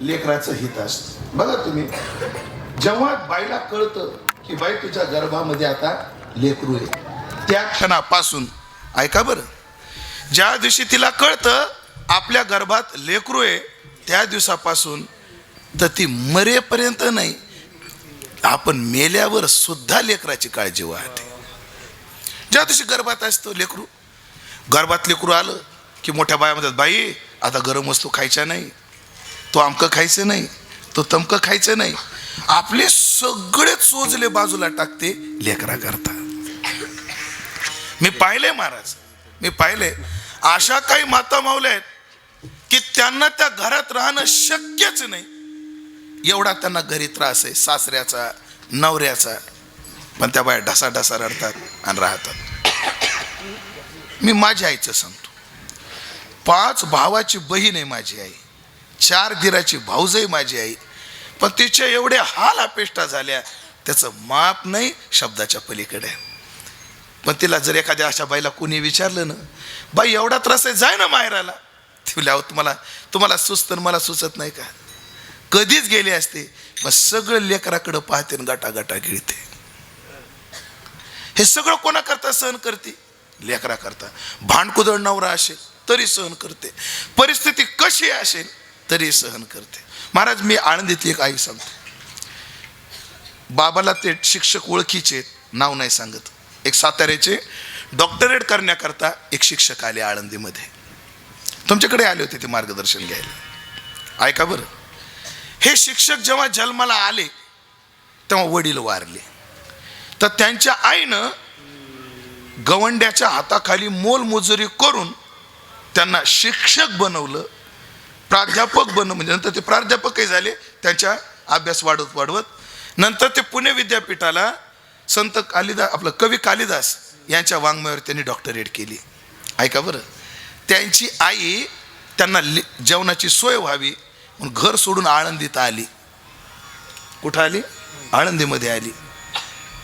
लेकराचं हित असतं. बघा तुम्ही. जेव्हा बाईला कळतं की बाई तुझ्या गर्भामध्ये आता लेकरू आहे त्या क्षणापासून ऐका बरं. ज्या दिवशी तिला कळतं आपल्या गर्भात लेकरू आहे त्या दिवसापासून तर ती मरेपर्यंत नाही. आपण मेल्यावर सुद्धा लेकराची काळजी वाहते ज्या दिवशी गर्भात असतो लेकरू गर्भात लेकरू आलं की मोठ्या बाया म्हणतात बाई आता गरम वस्तू खायच्या नाही. तो अमकं खायचं नाही तो तमकं खायचं नाही. आपले सगळे चोजले बाजूला टाकते लेकरा करता मी पाहिले महाराज मी पाहिले अशा काही माता मावल्या आहेत की त्यांना त्या घरात राहणं शक्यच नाही. एवढा त्यांना घरी त्रास आहे सासऱ्याचा नवऱ्याचा. पण त्या बाया ढसा ढसा रडतात आणि राहतात. मी माझ्या आईचं सांगतो. पाच भावाची बहीण आहे माझी आई. चार दिराची भाऊजही माझी आई. पण तिच्या एवढ्या हाल अपेष्टा झाल्या त्याचं माप नाही शब्दाच्या पलीकडे. पण तिला जर एखाद्या अशा बाईला कोणी विचारलं ना बाई एवढा त्रास आहे जाय ना माहेराला. तिला तुम्हाला तुम्हाला सुचतं मला सुचत नाही का? कधीच गेले असते मग सगळं लेकराकडं पाहते आणि गटा गटा गिळते. हे सगळं कोणाकरता सहन करते? लेकराकरता. भांडकुदळ नवरा असेल तरी सहन करते. परिस्थिती कशी असेल तरी सहन करते. महाराज मी आळंदीतली एक आई सांगतो. बाबाला ते शिक्षक ओळखीचे नाव नाही सांगत. एक साताऱ्याचे डॉक्टरेट करण्याकरता एक शिक्षक आले आळंदीमध्ये. तुमच्याकडे आले होते ते मार्गदर्शन घ्यायला. ऐका बरं. हे शिक्षक जेव्हा जन्माला आले तेव्हा वडील वारले. तर त्यांच्या आईनं गवंड्याच्या हाताखाली मोलमजुरी करून त्यांना शिक्षक बनवलं प्राध्यापक बनणं म्हणजे नंतर ते प्राध्यापकही झाले त्यांच्या अभ्यास वाढवत वाढवत. नंतर ते पुणे विद्यापीठाला संत कालिदास आपलं कवी कालिदास यांच्या वाङ्मयावर त्यांनी डॉक्टरेट केली. ऐका बरं. त्यांची आई त्यांना लि- जेवणाची सोय व्हावी म्हणून घर सोडून आळंदीत आली. कुठं आली? आळंदीमध्ये आली.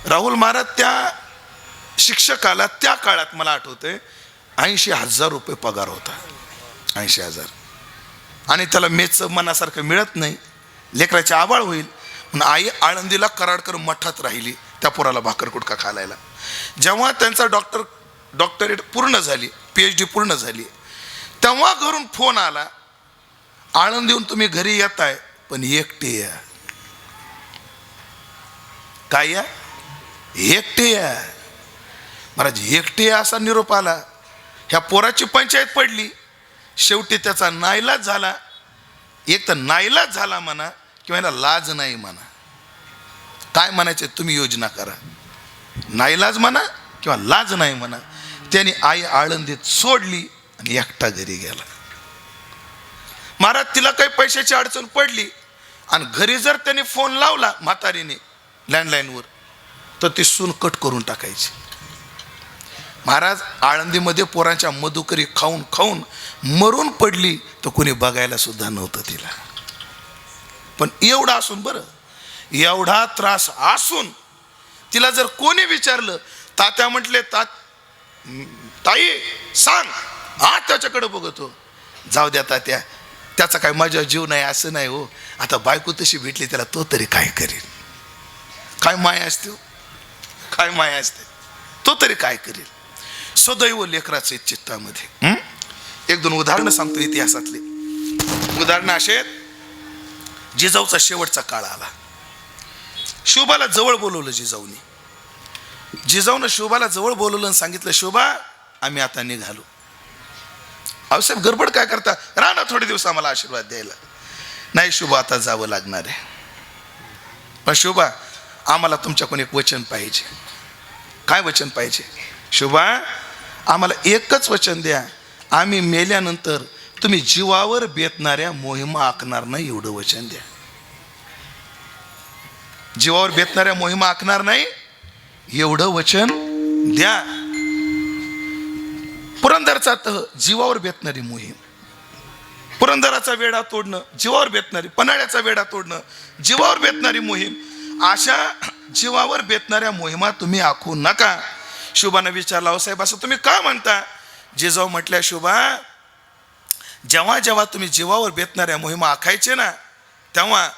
राहुल महाराज त्या शिक्षकाला त्या काळात मला आठवतंय ऐंशी हजार रुपये पगार होता. ऐंशी हजार. आणि त्याला मेचं मनासारखं मिळत नाही. लेकराची आबाळ होईल. म्हणून आई आळंदीला कराडकर मठात राहिली त्या पोराला भाकर कुटका खालायला. जेव्हा त्यांचा डॉक्टर डॉक्टरेट पूर्ण झाली पी एच डी पूर्ण झाली तेव्हा घरून फोन आला आळंदीहून तुम्ही घरी येताय पण एकटे या. काय या? एकटे या. महाराज एकटे या असा निरोप आला. ह्या पोराची पंचायत पडली. शेवटी त्याचा नाईलाज झाला. एक तर नाईलाज झाला म्हणा किंवा याला लाज नाही म्हणा. काय म्हणायचे? तुम्ही योजना करा. नाईलाज म्हणा किंवा लाज नाही म्हणा. त्याने आई आळंदीत सोडली आणि एकटा घरी गेला. महाराज तिला काही पैशाची अडचण पडली. आणि घरी जर त्याने फोन लावला म्हातारीने लँडलाईनवर तर ती सून कट करून टाकायची. महाराज आळंदीमध्ये पोरांच्या मधुकरी खाऊन खाऊन मरून पडली तर कोणी बघायला सुद्धा नव्हतं तिला. पण एवढा असून बरं एवढा त्रास असून तिला जर कोणी विचारलं तात्या म्हटले तात ताई सांग हा त्याच्याकडे बघतो. जाऊ द्या तात्या त्याचा काय माझ्या जीव नाही असं नाही हो. आता बायको तशी भेटली त्याला तो तरी काय करेल? काय माया असते हो? काय माया असते? तो तरी काय करेल? सदैव लेकराचे चित्तामध्ये? एक दोन उदाहरणं सांगतो इतिहासातले. उदाहरणं असे जिजाऊचा शेवटचा काळ आला. शोभाला जवळ बोलवलं जिजाऊने. जिजाऊनं शोभाला जवळ बोलवलं आणि सांगितलं शोभा आम्ही आता निघालो. आऊसाहेब गडबड काय करता? राहा ना थोडे दिवस आम्हाला आशीर्वाद द्यायला. नाही शोभा आता जावं लागणार आहे. पण शोभा आम्हाला तुमच्याकडून एक वचन पाहिजे. काय वचन पाहिजे? शुभा. आम्हाला एकच वचन द्या. आम्ही मेल्यानंतर तुम्ही जीवावर बेतणाऱ्या मोहिमा आखणार नाही एवढं वचन द्या. जीवावर बेतणाऱ्या मोहिमा आखणार नाही एवढं वचन द्या. पुरंदरचा तह जीवावर बेतणारी मोहीम. पुरंदराचा वेढा तोडणं जीवावर बेतणारी पन्हाळ्याचा वेढा तोडणं जीवावर बेतणारी मोहीम. अशा जीवावर बेतणाऱ्या मोहिमा तुम्ही आखू नका. शुभानं विचारला हो साहेब असं तुम्ही का म्हणता? जिजाऊ म्हटल्या शुभा जेव्हा जेव्हा तुम्ही जीवावर बेतणाऱ्या मोहिमा आखायचे ना तेव्हा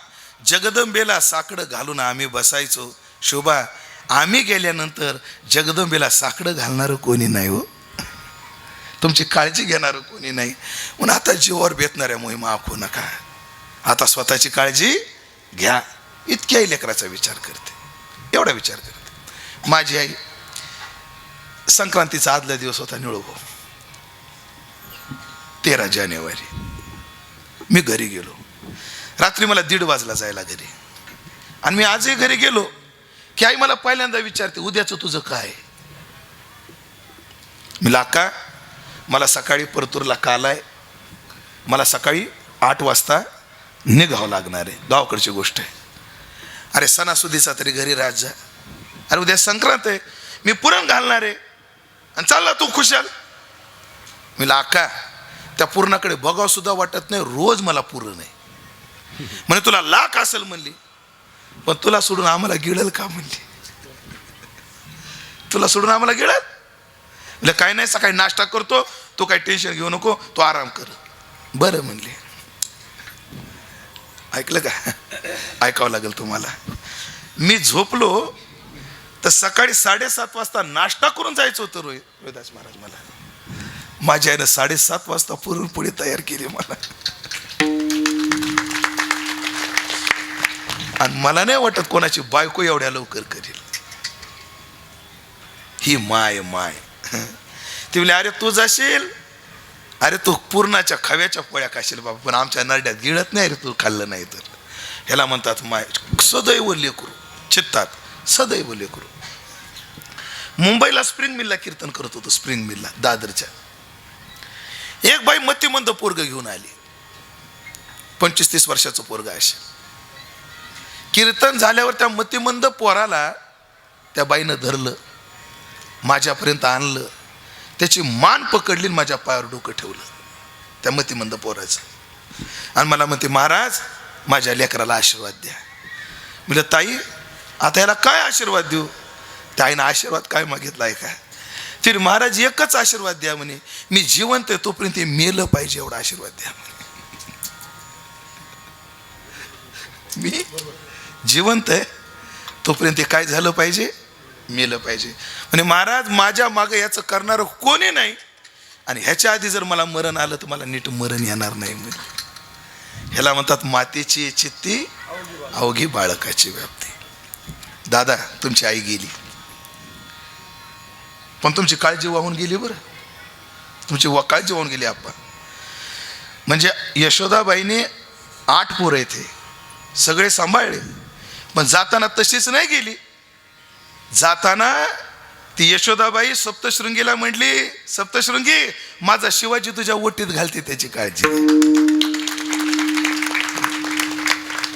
जगदंबेला साकडं घालून आम्ही बसायचो. शोभा आम्ही गेल्यानंतर जगदंबेला साकडं घालणारं कोणी नाही हो. तुमची काळजी घेणारं कोणी नाही. म्हणून आता जीवावर बेतणाऱ्या मोहिमा आखू नका. आता स्वतःची काळजी घ्या. इतक्याही लेकराचा विचार करते. एवढा विचार करते. माझी आई संक्रांतीचा आदला दिवस होता निळोबो तेरा जानेवारी. मी घरी गेलो. रात्री मला दीड वाजला जायला घरी. आणि मी आजही घरी गेलो की आई मला पहिल्यांदा विचारते उद्याचं तुझं काय? मी लाका मला सकाळी परतूरला काल आहे मला सकाळी आठ वाजता निघावं लागणार आहे. गावाकडची गोष्ट आहे. अरे सणासुदीचा तरी घरी राज जा. अरे उद्या संक्रांत आहे. मी पुरण घालणार आहे. आणि चालला तू खुशाल. मी लाका त्या पूर्णाकडे बघावं सुद्धा वाटत नाही रोज मला पुरण आहे. म्हणे तुला लाख असेल म्हणली. पण तुला सोडून आम्हाला गिळल का? म्हणली. तुला सोडून आम्हाला गिळल? म्हणजे काय नाही सकाळी नाश्ता करतो. तू काही टेन्शन घेऊ नको तू आराम कर. बरं म्हणले. ऐकलं का? ऐकावं लागेल तुम्हाला. मी झोपलो तर सकाळी साडेसात वाजता नाश्ता करून जायचं होतं रोहित रोहिदास महाराज मला. माझ्या आईनं साडेसात वाजता पुरणपोळी तयार केली मला. आणि मला नाही वाटत कोणाची बायको एवढ्या लवकर करेल. ही माय माय. ती म्हणले अरे तू जाशील? अरे तू पूर्णाच्या खव्याच्या पोळ्या खाशील बाबा पण आमच्या नरड्यात गिळत नाही रे तू खाल्लं नाही तर. ह्याला म्हणतात माय सदैव लेकरू चित्तात. सदैव लेकरू मुंबईला स्प्रिंग मिलला कीर्तन करत होतो स्प्रिंग मिलला दादरच्या. एक बाई मतिमंद पोरग घेऊन आली. पंचवीस तीस वर्षाचं पोरग असे कीर्तन झाल्यावर त्या मतिमंद पोराला त्या बाईनं धरलं माझ्यापर्यंत आणलं त्याची मान पकडली माझ्या पायावर डोकं ठेवलं. त्या मतिमंद पोराचं. आणि मला म्हणते महाराज माझ्या लेकराला आशीर्वाद द्या. म्हणजे ताई आता याला काय आशीर्वाद देऊ? त्या आईनं आशीर्वाद काय मागितला आहे तरी महाराज एकच आशीर्वाद द्या म्हणे. मी जिवंत आहे तोपर्यंत ते मेलं पाहिजे एवढा आशीर्वाद द्या म्हणे. मी जिवंत आहे तोपर्यंत ते काय झालं पाहिजे? मेलं पाहिजे. म्हणजे महाराज माझ्या मागं याचं करणारं कोणी नाही. आणि ह्याच्या आधी जर मला मरण आलं तर मला नीट मरण येणार नाही म्हणे. ह्याला म्हणतात मातेची चित्ती अवघी बाळकाची व्याप्ती. दादा तुमची आई गेली. पण तुमची काळजी वाहून गेली बरं. तुमची वा काळजी वाहून गेली आपण म्हणजे यशोदाबाईने आठ पोरं येते सगळे सांभाळले. पण जाताना तशीच नाही गेली. जाताना ती यशोदाबाई सप्तशृंगीला म्हटली सप्तशृंगी माझा शिवाजी तुझ्या ओटीत घालते त्याची काळजी.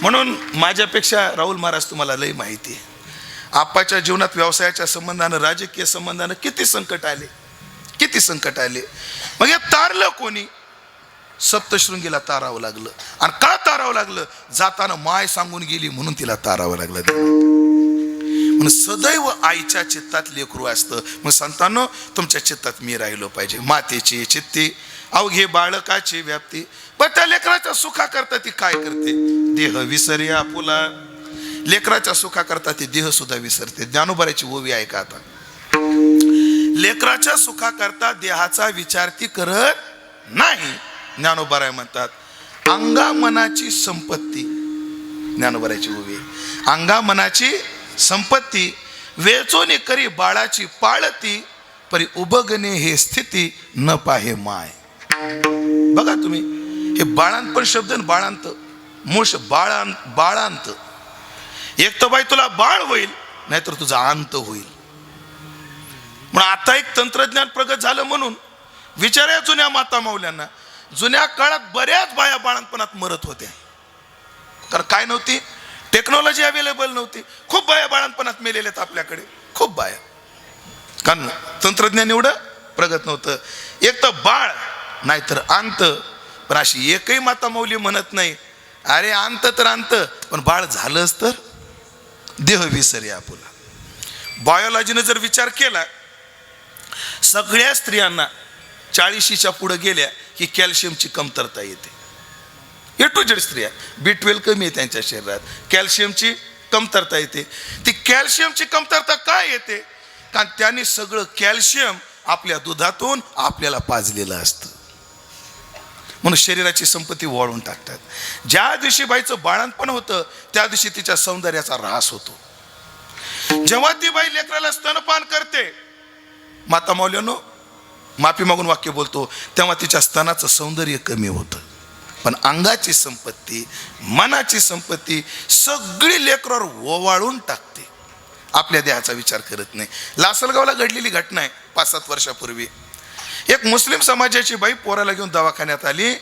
म्हणून माझ्यापेक्षा राहुल महाराज तुम्हाला लई माहिती आहे. आप्पाच्या जीवनात व्यवसायाच्या संबंधानं राजकीय संबंधानं किती संकट आले? किती संकट आले? मग हे तारलं कोणी? सप्तशृंगीला तारावं लागलं. आणि का तारावं लागलं? जाताना माय सांगून गेली म्हणून तिला तारावं लागलं. म्हणून सदैव आईच्या चित्तात लेकरू असतं. मग संतांनो तुमच्या चित्तात मी राहिलो पाहिजे. मातेची चित्ती अवघे बाळकाची व्याप्ती. पण त्या लेकराच्या सुखा करता ती काय करते? देह विसर्या आपुला लेकराच्या सुखा करता ती देह सुद्धा विसरते. ज्ञानोबऱ्याची ओवी आहे का आता. लेकराच्या सुखा करता देहाचा विचार ती करत नाही ज्ञानोबराय म्हणतात. अंगा मनाची संपत्ती. ज्ञानोबऱ्याची ओवी. आहे. अंगा मनाची संपत्ती वेचोने करी बाळाची पाळती परी उभगणे हे स्थिती न पाहे माय. बघा तुम्ही हे बाळांत पण शब्द बाळांत. मूळ बाळांत बाळांत. एक तर बाई तुला बाळ होईल नाहीतर तुझा अंत होईल. म्हणून आता एक तंत्रज्ञान प्रगत झालं म्हणून विचारा जुन्या माता माऊल्यांना. जुन्या काळात बऱ्याच बाया बाळांपणात मरत होत्या. कारण काय नव्हती? टेक्नॉलॉजी अवेलेबल नव्हती. खूप बाया बाळांपणात मेलेल्या आहेत आपल्याकडे. खूप बाया. कारण तंत्रज्ञान एवढं प्रगत नव्हतं. एक तर बाळ नाहीतर अंत. पण अशी एकही माता माऊली म्हणत नाही अरे अंत तर अंत पण बाळ झालंच तर देह विसरे आपुला. बायोलॉजीनं जर विचार केला सगळ्या स्त्रियांना चाळीशीच्या पुढे गेल्या की कॅल्शियमची कमतरता येते. ए टू जेड स्त्रिया बी ट्वेल्व कमी आहे त्यांच्या शरीरात कॅल्शियमची कमतरता येते. ती कॅल्शियमची कमतरता काय येते? कारण त्यांनी सगळं कॅल्शियम आपल्या दुधातून आपल्याला पाजलेलं असतं. म्हणून शरीराची संपत्ती वाळून टाकतात. ज्या दिवशी बाईचं बाळणपण होतं त्या दिवशी तिच्या सौंदर्याचा ऱ्हास होतो. जेव्हा ती बाई लेकराला स्तनपान करते माता मौल्यानो माफी मागून वाक्य बोलतो तेव्हा तिच्या स्तनाचं सौंदर्य कमी होतं. पण अंगाची संपत्ती मनाची संपत्ती सगळी लेकरावर ओवाळून टाकते. आपल्या देहाचा विचार करत नाही. लासलगावला घडलेली घटना आहे पाच सात वर्षापूर्वी. एक मुस्लिम समाजाची बाई पोराला घेऊन दवाखान्यात आली.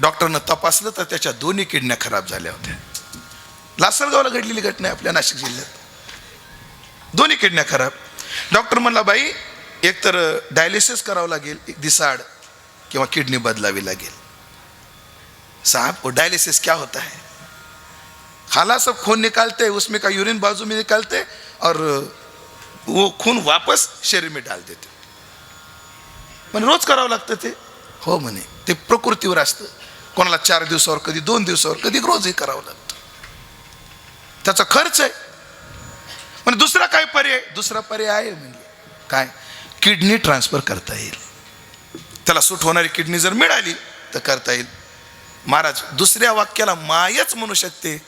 डॉक्टरनं तपासलं तर त्याच्या दोन्ही किडण्या खराब झाल्या होत्या. लासलगावला घडलेली घटना आहे आपल्या नाशिक जिल्ह्यात. दोन्ही किडण्या खराब. डॉक्टर म्हणला बाई एकतर डायलिसिस करावं लागेल एक दिसाड किंवा किडनी बदलावी लागेल. साहब वो डायलिसिस क्या होता है? खाला सब खून निकालते उसमें का यूरिन बाजू में निकालते और वो खून वापस शरीर में डाल देते. पण रोज करावं लागतं ते. हो म्हणे ते प्रकृतीवर असतं. कोणाला चार दिवसावर कधी दोन दिवसावर कधी रोजही करावं लागतं. त्याचा खर्च आहे. म्हणजे दुसरा काय पर्याय? दुसरा पर्याय आहे म्हणजे काय? किडनी ट्रान्सफर करता येईल. त्याला सूट होणारी किडनी जर मिळाली तर करता येईल. महाराज दुसऱ्या वाक्याला मायच म्हणू शकते.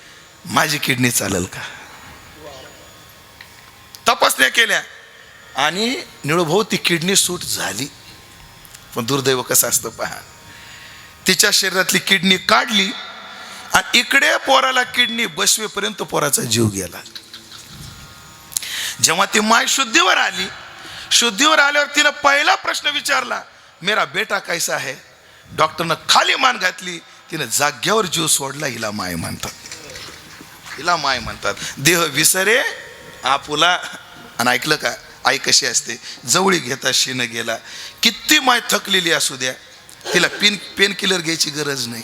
माझी किडनी चालेल का? तपासण्या केल्या. आणि निळूभाऊ ती किडनी सूट झाली. पण दुर्दैव कसं असतं पहा. तिच्या शरीरातली किडनी काढली आणि इकडे पोराला किडनी बसवेपर्यंत पोराचा जीव गेला. जेव्हा ती माय शुद्धीवर आली शुद्धीवर आल्यावर तिनं पहिला प्रश्न विचारला मेरा बेटा कैसा आहे डॉक्टरनं खाली मान घातली तिनं जाग्यावर जीव सोडला हिला माय म्हणतात. हिला माय म्हणतात. देह विसरे आपुला आणि ऐकलं का? आई कशी असते? जवळी घेता शिन गेला. किती माय थकलेली असू द्या. तिला पेन पेन किलर घ्यायची गरज नाही.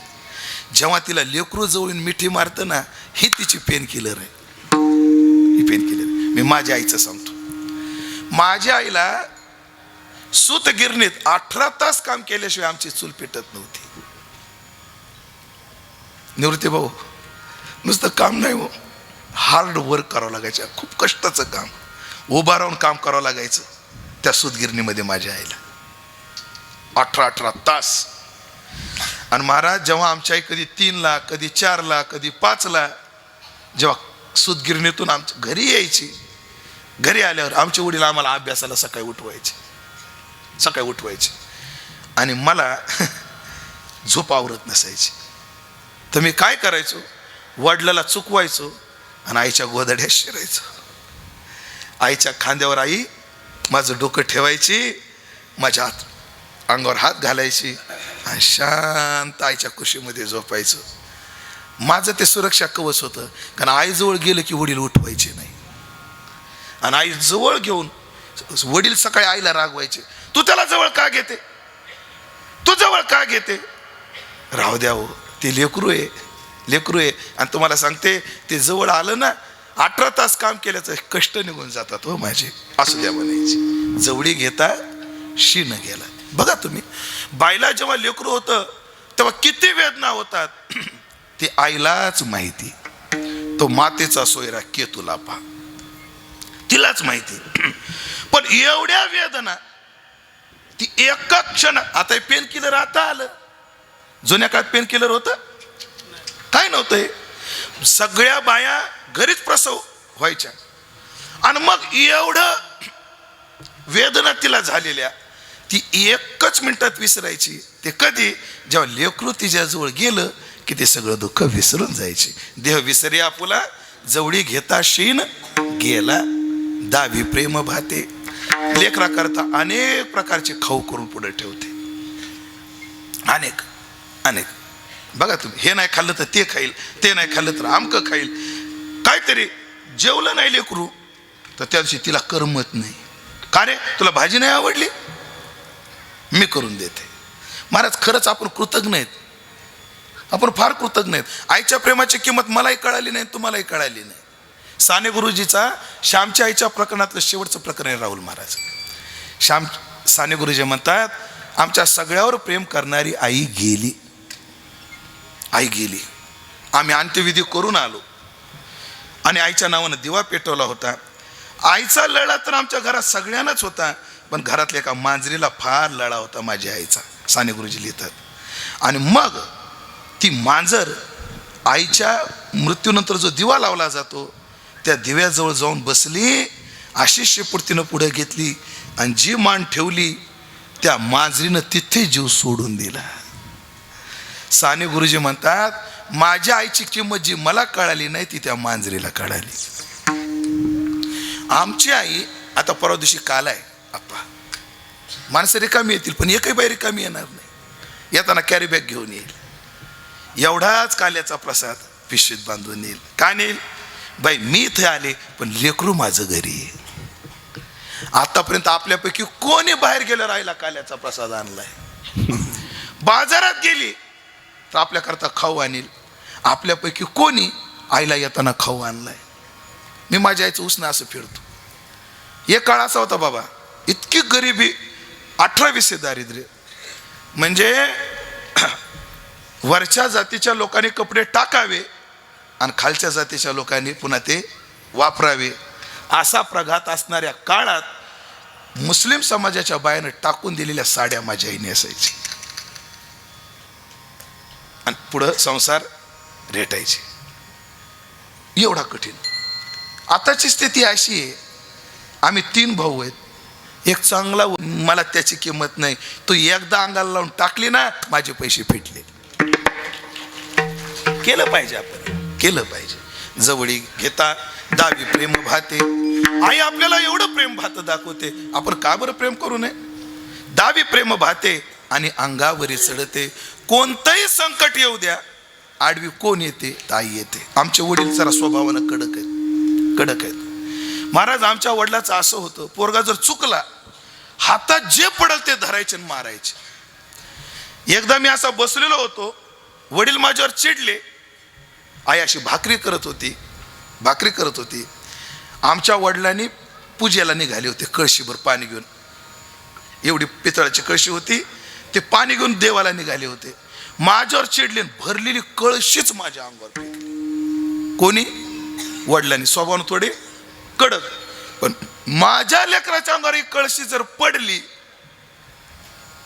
जेव्हा तिला लेकरू जवळून मिठी मारतं ना ही तिची पेन किलर आहे. ही पेन किलर मी माझ्या आईचं सांगतो. माझ्या आईला सूतगिरणीत अठरा तास काम केल्याशिवाय आमची चूल पेटत नव्हती. निवृत्ती भाऊ नुसतं काम नाही हो. हार्ड वर्क करावं लागायचं. खूप कष्टाचं काम. उभा राहून काम करावं लागायचं. त्या सूतगिरणीमध्ये माझ्या आईला. अठरा अठरा तास. आणि महाराज जेव्हा आमच्या आई कधी तीनला कधी चारला कधी पाचला जेव्हा सूतगिरणीतून आमच्या घरी यायची. घरी आल्यावर आमचे वडील आम्हाला अभ्यासाला सकाळी उठवायचे. सकाळी उठवायचे. आणि मला झोप आवरत नसायची. तर मी काय करायचो? वडिलाला चुकवायचो आणि आईच्या गोदड्यात शिरायचो. आईच्या खांद्यावर आई माझं डोकं ठेवायची माझ्या हात अंगावर हात घालायची आणि शांत आईच्या कुशीमध्ये झोपायचं. माझं ते सुरक्षा कवच होतं. कारण आईजवळ गेलं की वडील उठवायचे नाही. आणि आई जवळ घेऊन वडील सकाळी आईला रागवायचे तू त्याला जवळ का घेते? तू जवळ का घेते? राहू द्या हो ते लेकरू आहे लेकरू आहे. आणि तुम्हाला सांगते ते जवळ आलं ना अठरा तास काम केल्याचं कष्ट निघून जातात हो माझे. असू द्या म्हणायची. जवळी घेता शी न गेला बघा तुम्ही बायला जेव्हा लेकरू होतं तेव्हा किती वेदना होतात. ते आईलाच माहिती. तो मातेचा सोयरा केतूला पहा. तिलाच माहिती. पण एवढ्या वेदना ती एका क्षण आता पेन किलर आता आलं. जुन्या काळात पेन किलर होतं? काय नव्हतं सगळ्या बाया घरीच प्रसव व्हायच्या. आणि मग एवढं वेदना तिला झालेल्या ती एकच मिनिटात विसरायची. ते कधी? जेव्हा लेकरू तिच्याजवळ गेलं की ते सगळं दुःख विसरून जायचे. देह विसरे आपुला जवळी घेता शीन गेला दावी प्रेम भाते. लेकरा करता अनेक प्रकारचे खाऊ करून पुढे ठेवते. अनेक अनेक. बघा तुम्ही हे नाही खाल्लं तर ते खाईल ते नाही खाल्लं तर आमकं खाईल. काहीतरी जेवलं नाही लेकरू तर त्या दिवशी तिला करमत नाही. का रे? तुला भाजी नाही आवडली? मी करून देते. महाराज खरंच आपण कृतज्ञ आहेत. आपण फार कृतज्ञ आहेत. आईच्या प्रेमाची किंमत मलाही कळाली नाही तुम्हालाही कळाली नाही. साने गुरुजीचा श्यामच्या आईच्या प्रकरणातलं शेवटचं प्रकरण आहे राहुल महाराज. श्याम साने गुरुजी म्हणतात आमच्या सगळ्यावर प्रेम करणारी आई गेली. आई गेली. आम्ही अंत्यविधी करून आलो. आणि आईच्या नावानं दिवा पेटवला होता. आईचा लळा तर आमच्या घरात सगळ्यांनाच होता पण घरातल्या एका मांजरीला फार लळा होता माझ्या आईचा साने गुरुजी लिहितात. आणि मग ती मांजर आईच्या मृत्यूनंतर जो दिवा लावला जातो त्या दिव्याजवळ जाऊन बसली अशी शेपुडतीनं पुढे घेतली आणि जी मान ठेवली त्या मांजरीनं तिथे जीव सोडून दिला. साने गुरुजी म्हणतात माझ्या आईची किंमत जी मला कळाली नाही ती त्या मांजरीला कळाली. आमची आई आता परवा दिवशी काल आहे आप्पा. माणसं रिकामी येतील पण एकही बाई रिकामी येणार नाही. येताना कॅरी बॅग घेऊन येईल. एवढाच काल्याचा प्रसाद पिशवीत बांधून येईल का नेईल? बाई मी इथे आले पण लेकरू माझं घरी येईल आतापर्यंत आपल्यापैकी कोणी बाहेर गेलं राहिला काल्याचा प्रसाद आणलाय? बाजारात गेली तर आपल्याकरता खाऊ आणील. आपल्यापैकी कोणी आईला येताना खाऊ आणलाय? मी माझ्या आईचं उसणं असं फिरतो. एक काळ असा होता बाबा इतकी गरिबी अठरावीसे दारिद्र्य. म्हणजे वरच्या जातीच्या लोकांनी कपडे टाकावे आणि खालच्या जातीच्या लोकांनी पुन्हा ते वापरावे. असा प्रघात असणाऱ्या काळात मुस्लिम समाजाच्या बायानं टाकून दिलेल्या साड्या माझ्या आईने असायची. आणि पुढं संसार रेटायचे. एवढा कठीण. आताची स्थिती अशी आहे आम्ही तीन भाऊ आहेत. एक चांगला मला त्याची किंमत नाही. तू एकदा अंगाला लावून टाकली ना माझे पैसे फिटले. केलं पाहिजे आपण. केलं पाहिजे. जवळी घेता दावी प्रेम भाते. आई आपल्याला एवढं प्रेम भात दाखवते. आपण का बरं प्रेम करू नये? दावी प्रेम भाते आणि अंगावरी चढते कोणतंही संकट येऊ द्या. आडवी कोण येते? ताई येते. आमचे वडील जरा स्वभावानं कडक आहेत. कडक आहेत. महाराज आमच्या वडिलाचं असं होतं. पोरगा जर चुकला हातात जे पडल ते धरायचे आणि मारायचे. एकदा मी असा बसलेलो होतो. वडील माझ्यावर चिडले. आई अशी भाकरी करत होती. भाकरी करत होती. आमच्या वडिलांनी पूजेला निघाले होते. कळशीभर पाणी घेऊन. एवढी पितळाची कळशी होती. ते पाणी घेऊन देवाला निघाले होते. माझ्यावर चिडले आणि भरलेली कळशीच माझ्या अंगावर फेकली कोणी? वडिलांनी. स्वभावानं थोडे कडक. पण माझ्या लेकराच्या अंगावर ही कळशी जर पडली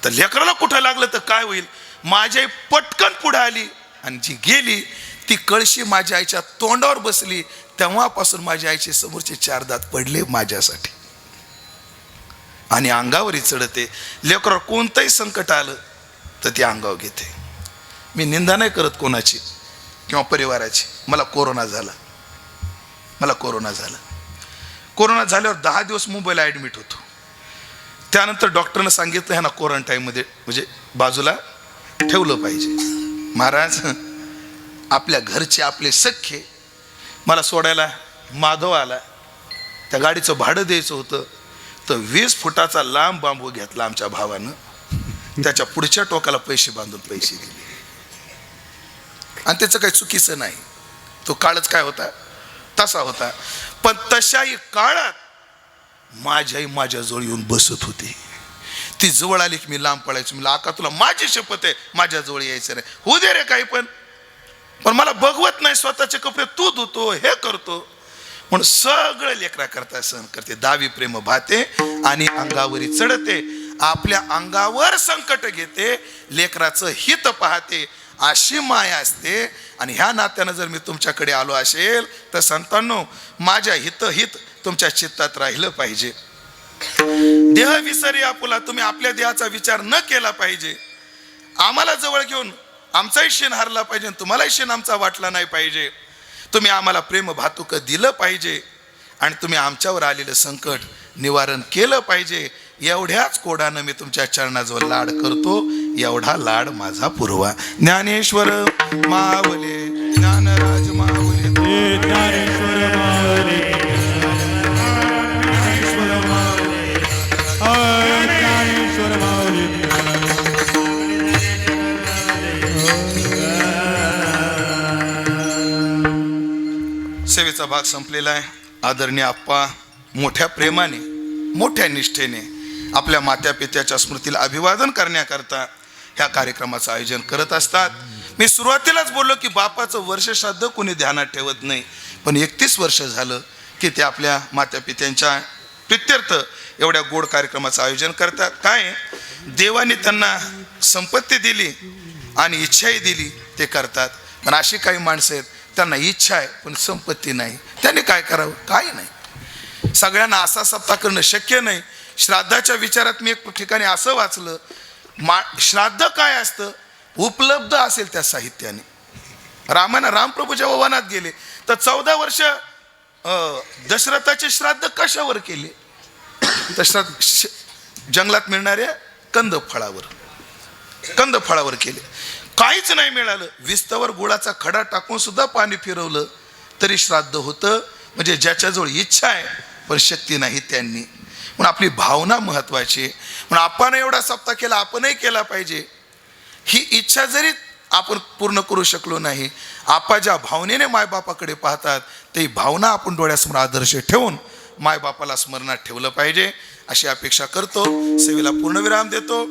तर लेकराला कुठं लागलं तर काय होईल? माझी आई पटकन पुढे आली आणि जी गेली ती कळशी माझ्या आईच्या तोंडावर बसली. तेव्हापासून माझ्या आईचे समोरचे चार दात पडले माझ्यासाठी. आणि अंगावरही चढते लेकरावर कोणतंही संकट आलं तर ती अंगावर घेते. मी निंदा नाही करत कोणाची किंवा परिवाराची. मला कोरोना झाला. मला कोरोना झाला. कोरोना झाल्यावर दहा दिवस मुंबईला ॲडमिट होतो. त्यानंतर डॉक्टरनं सांगितलं ह्यांना क्वारंटाईनमध्ये म्हणजे बाजूला ठेवलं पाहिजे. महाराज आपल्या घरचे आपले सख्खे मला सोडायला माधव आला. त्या गाडीचं भाडं द्यायचं होतं. तर वीस फुटाचा लांब बांबू घेतला आमच्या भावानं. त्याच्या पुढच्या टोकाला पैसे बांधून पैसे दिले. आणि त्याचं काही चुकीचं नाही. तो काळच काय होता? तसा होता. पण तशाही काळात माझ्याही माझ्याजवळ येऊन बसत होती. ती जवळ आली की मी लांब पडायचो. मी आका तुला माझी शपथ आहे. माझ्याजवळ यायचं नाही. होऊ दे रे काही पण. पण मला बघवत नाही स्वतःचे कपडे. तू धुतो हे करतो. म्हणून सगळं लेकरा करता सहन करते. दावी प्रेम भाते आणि अंगावरी चढते. आपल्या अंगावर संकट घेते. लेकराचं हित पाहते. अशी माया असते. आणि ह्या नात्यानं जर मी तुमच्याकडे आलो असेल तर संतांनो माझ्या हित हित तुमच्या चित्तात राहिलं पाहिजे. देह विसरी आपुला तुम्ही आपल्या देहाचा विचार न केला पाहिजे. आम्हाला जवळ घेऊन आमचाही शेण हरला पाहिजे तुम्हालाही शेण आमचा वाटला नाही पाहिजे. तुम्ही आम्हाला प्रेम भातुक दिलं पाहिजे आणि तुम्ही आमच्यावर आलेलं संकट निवारण केलं पाहिजे. एवढ्याच कोडानं मी तुमच्या चरणाजवळ लाड करतो. एवढा लाड माझा पुरवा. ज्ञानेश्वर मावले ज्ञानराज मावले. सेवेचा भाग संपलेला आहे. आदरणीय आप्पा मोठ्या प्रेमाने मोठ्या निष्ठेने आपल्या मात्या पित्याच्या स्मृतीला अभिवादन करण्याकरता ह्या कार्यक्रमाचं आयोजन करत असतात. मी सुरुवातीलाच बोललो की बापाचं वर्ष श्राद्ध कोणी ध्यानात ठेवत नाही. पण एकतीस वर्ष झालं की ते आपल्या माता पित्यांच्या प्रित्यर्थ एवढ्या गोड कार्यक्रमाचं आयोजन करतात. काय? देवाने त्यांना संपत्ती दिली आणि इच्छाही दिली ते करतात. पण अशी काही माणसं आहेत त्यांना इच्छा आहे पण संपत्ती नाही. त्याने काय करावं? काही नाही. सगळ्यांना असा सप्ताह करणं शक्य नाही. श्राद्धाच्या विचारात मी एक ठिकाणी असं वाचलं मा श्राद्ध काय असतं? उपलब्ध असेल त्या साहित्याने. रामानं रामप्रभू जेव्हा वनात गेले तर चौदा वर्ष दशरथाचे श्राद्ध कशावर केले? तर श्राद्ध श- जंगलात मिळणाऱ्या कंद फळावर कंद फळावर केले. काहीच नाही मिळालं. विस्तवर गुळाचा खडा टाकून सुद्धा पाणी फिरवलं तरी श्राद्ध होतं. म्हणजे ज्याच्याजवळ इच्छा आहे पण शक्ती नाही त्यांनी. म्हणून आपली भावना महत्वाची म्हणून आपण एवढा सप्ताह केला आपणही केला पाहिजे. ही इच्छा जरी आपण पूर्ण करू शकलो नाही आपा ज्या भावनेने मायबापाकडे पाहतात ते भावना आपण डोळ्यासमोर आदर्श ठेवून मायबापाला स्मरणात ठेवलं पाहिजे. अशी अपेक्षा करतो. सेवेला पूर्णविराम देतो.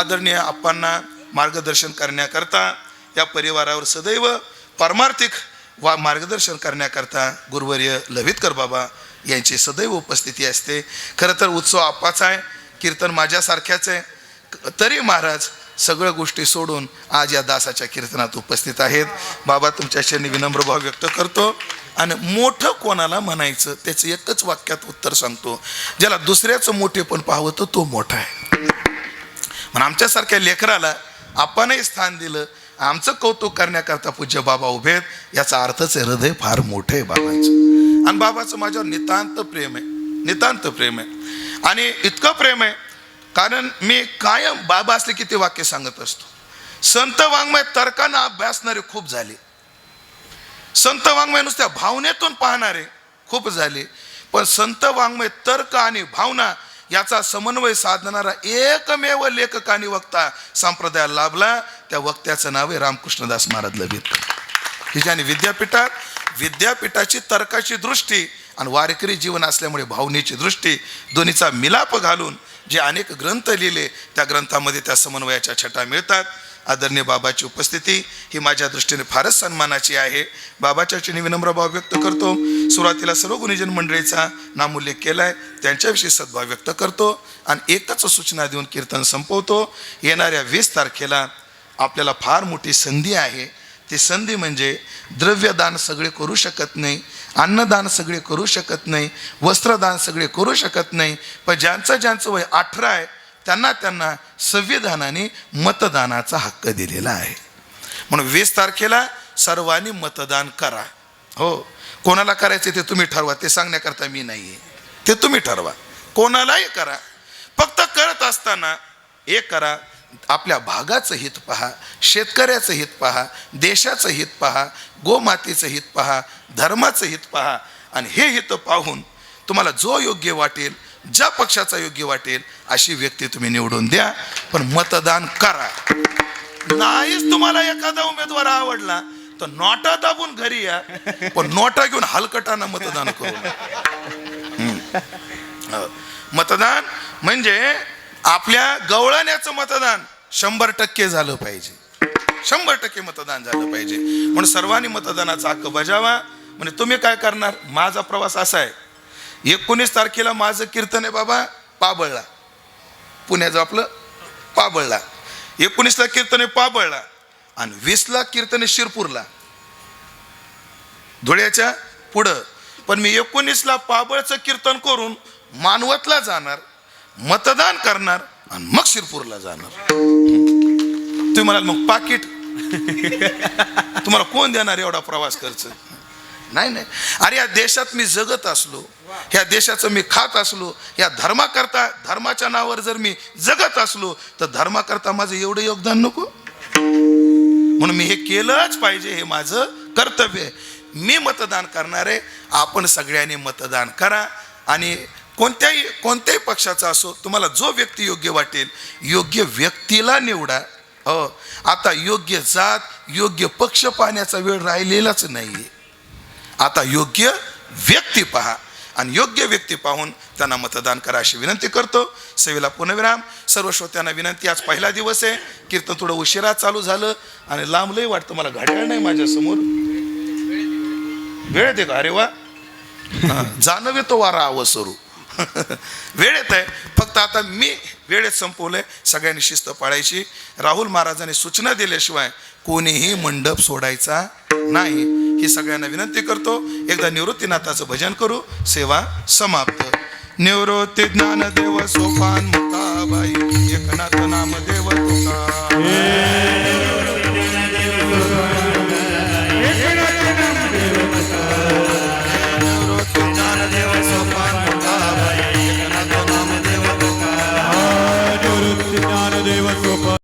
आदरणीय आप्पांना मार्गदर्शन करण्याकरता या परिवारावर सदैव पारमार्थिक वा मार्गदर्शन करण्याकरता गुरुवर्य लवितकर बाबा यांची सदैव उपस्थिती असते. खरं तर उत्सव आप्पाचा आहे कीर्तन माझ्यासारख्याच आहे. तरी महाराज सगळ्या गोष्टी सोडून आज या दासाच्या कीर्तनात उपस्थित आहेत. बाबा तुमच्या चरणी विनम्र भाव व्यक्त करतो आणि मोठं कोणाला म्हणायचं त्याचं एकच वाक्यात उत्तर सांगतो. ज्याला दुसऱ्याचं मोठेपण पाहावं तर तो मोठा आहे. पण आमच्यासारख्या लेकराला आपणही स्थान दिलं. आमचं कौतुक करण्याकरता पूज्य बाबा उभे आहेत. याचा अर्थच आहे हृदय फार मोठं आहे बाबांचं. आणि बाबाचं माझ्यावर नितांत प्रेम आहे. नितांत प्रेम आहे. आणि इतकं प्रेम आहे कारण मी कायम बाबा असले की ते वाक्य सांगत असतो. संत वाङ्मय तर्कांना अभ्यासणारे खूप झाले. संत वाङ्मय नुसत्या भावनेतून पाहणारे खूप झाले. पण संत वाङ्मय तर्क आणि भावना याचा समन्वय साधणारा एकमेव लेखक आणि वक्ता संप्रदायाला लाभला. त्या वक्त्याचं नाव आहे रामकृष्णदास महाराज लबितकर की ज्याने विद्यापीठात विद्यापीठाची तर्काची दृष्टी आणि वारकरी जीवन असल्यामुळे भावनेची दृष्टी दोन्हीचा मिलाप घालून जे अनेक ग्रंथ लिहिले त्या ग्रंथामध्ये त्या समन्वयाच्या छटा मिळतात. आदरणीय बाबाची उपस्थिती ही माझ्या दृष्टीने फारच सन्मानाची आहे. बाबाच्या चिनी विनम्र भाव व्यक्त करतो. सुरुवातीला सर्व गुणीजन मंडळीचा नामोल्लेख केला आहे त्यांच्याविषयी सद्भाव व्यक्त करतो आणि एकच सूचना देऊन कीर्तन संपवतो. येणाऱ्या वीस तारखेला आपल्याला फार मोठी संधी आहे. ती संधी म्हणजे द्रव्यदान सगळे करू शकत नाही अन्नदान सगळे करू शकत नाही वस्त्रदान सगळे करू शकत नाही. पण ज्यांचं ज्यांचं वय अठरा आहे त्यांना त्यांना संविधानाने मतदानाचा हक्क दिलेला आहे. म्हणून वीस तारखेला सर्वांनी मतदान करा. हो. कोणाला करायचे ते तुम्ही ठरवा. ते सांगण्याकरता मी नाही आहे ते तुम्ही ठरवा. कोणालाही करा. फक्त करत असताना हे करा. आपल्या भागाचं हित पहा शेतकऱ्याचं हित पहा देशाचं हित पहा गोमातेचं हित पहा धर्माचं हित पहा आणि हे हित पाहून तुम्हाला जो योग्य वाटेल ज्या पक्षाचा योग्य वाटेल अशी व्यक्ती तुम्ही निवडून द्या. पण मतदान करा. नाहीच तुम्हाला एखादा उमेदवार आवडला तर नोटा दाबून घरी या. पण नोटा घेऊन हलकटानं मतदान करू हो. मतदान म्हणजे आपल्या गवळण्याचं मतदान शंभर टक्के झालं पाहिजे. शंभर टक्के मतदान झालं पाहिजे. म्हणून सर्वांनी मतदानाचा हक्क बजावा. म्हणजे तुम्ही काय करणार? माझा प्रवास असा आहे. एकोणीस तारखेला माझं कीर्तन आहे बाबा पाबळला. पुण्याचं आपलं पाबळला. एकोणीसला कीर्तन आहे पाबळला आणि वीसला कीर्तन आहे शिरपूरला. धुळ्याच्या पुढं. पण मी एकोणीसला पाबळचं कीर्तन करून मानवतला जाणार मतदान करणार आणि मग शिरपूरला जाणार. तुम्ही म्हणाल मग पाकिट. तुम्हाला कोण देणार एवढा प्रवास खर्च? नाही नाही. अरे या देशात मी जगत असलो ह्या देशाचं मी खात असलो या धर्माकरता धर्माच्या नावावर जर मी जगत असलो तर धर्माकरता माझं एवढं योगदान नको. म्हणून मी हे केलंच पाहिजे हे माझं कर्तव्य आहे. मी मतदान करणार आहे आपण सगळ्यांनी मतदान करा आणि कोणत्याही कोणत्याही पक्षाचा असो तुम्हाला जो व्यक्ती योग्य वाटेल योग्य व्यक्तीला निवडा. हो. आता योग्य जात योग्य पक्ष पाहण्याचा वेळ राहिलेलाच नाही आहे आता योग्य व्यक्ती पहा. आणि योग्य व्यक्ती पाहून त्यांना मतदान करा अशी विनंती करतो. सेवेला पुनविराम. सर्व श्रोत्यांना विनंती आज पहिला दिवस आहे. कीर्तन थोडं उशिरा चालू झालं आणि लांबलंही वाटतं. मला घड्याळ नाही माझ्यासमोर. वेळ दे का? अरे वा. जाणवे तो वारा वेळेत आहे. फक्त आता मी वेळेत संपवलंय. सगळ्यांनी शिस्त पाळायची. राहुल महाराजांनी सूचना दिल्याशिवाय कोणीही मंडप सोडायचा नाही. ही सगळ्यांना विनंती करतो. एकदा निवृत्तीनाथाचं भजन करू. सेवा समाप्त. निवृत्ती ज्ञानदेव सोपान मुक्ताबाई. एकनाथ नामदेव तुका